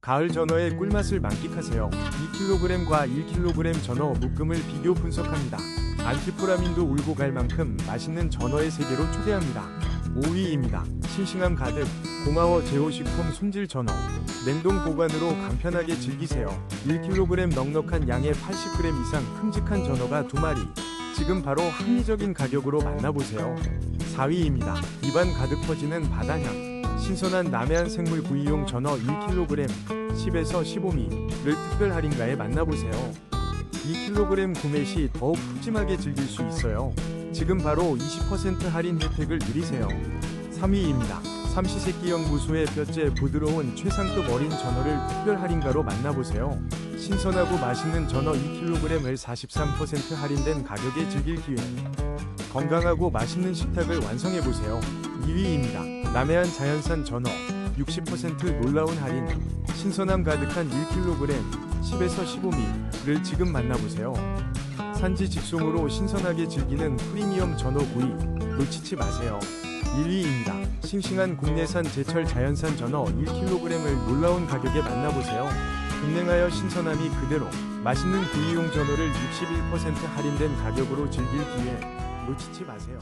가을 전어의 꿀맛을 만끽하세요. 2kg과 1kg 전어 묶음을 비교 분석합니다. 안티포라민도 울고 갈 만큼 맛있는 전어의 세계로 초대합니다. 5위입니다. 싱싱함 가득 고마워 제오식품 손질 전어 냉동 보관으로 간편하게 즐기세요. 1kg 넉넉한 양의 80g 이상 큼직한 전어가 두 마리 지금 바로 합리적인 가격으로 만나보세요. 4위입니다. 입안 가득 퍼지는 바다향 신선한 남해안 생물 구이용 전어 1kg 10에서 15미를 특별 할인가에 만나보세요. 2kg 구매 시 더욱 푸짐하게 즐길 수 있어요. 지금 바로 20% 할인 혜택을 누리세요. 3위입니다. 삼시세끼형 무수의 뼈째 부드러운 최상급 어린 전어를 특별 할인가로 만나보세요. 신선하고 맛있는 전어 2kg을 43% 할인된 가격에 즐길 기회. 건강하고 맛있는 식탁을 완성해보세요. 2위입니다. 남해안 자연산 전어 60% 놀라운 할인 신선함 가득한 1kg 10에서 15미를 지금 만나보세요. 산지 직송으로 신선하게 즐기는 프리미엄 전어 구이 놓치지 마세요. 1위입니다. 싱싱한 국내산 제철 자연산 전어 1kg을 놀라운 가격에 만나보세요. 급냉하여 신선함이 그대로 맛있는 구이용 전어를 61% 할인된 가격으로 즐길 기회 놓치지 마세요.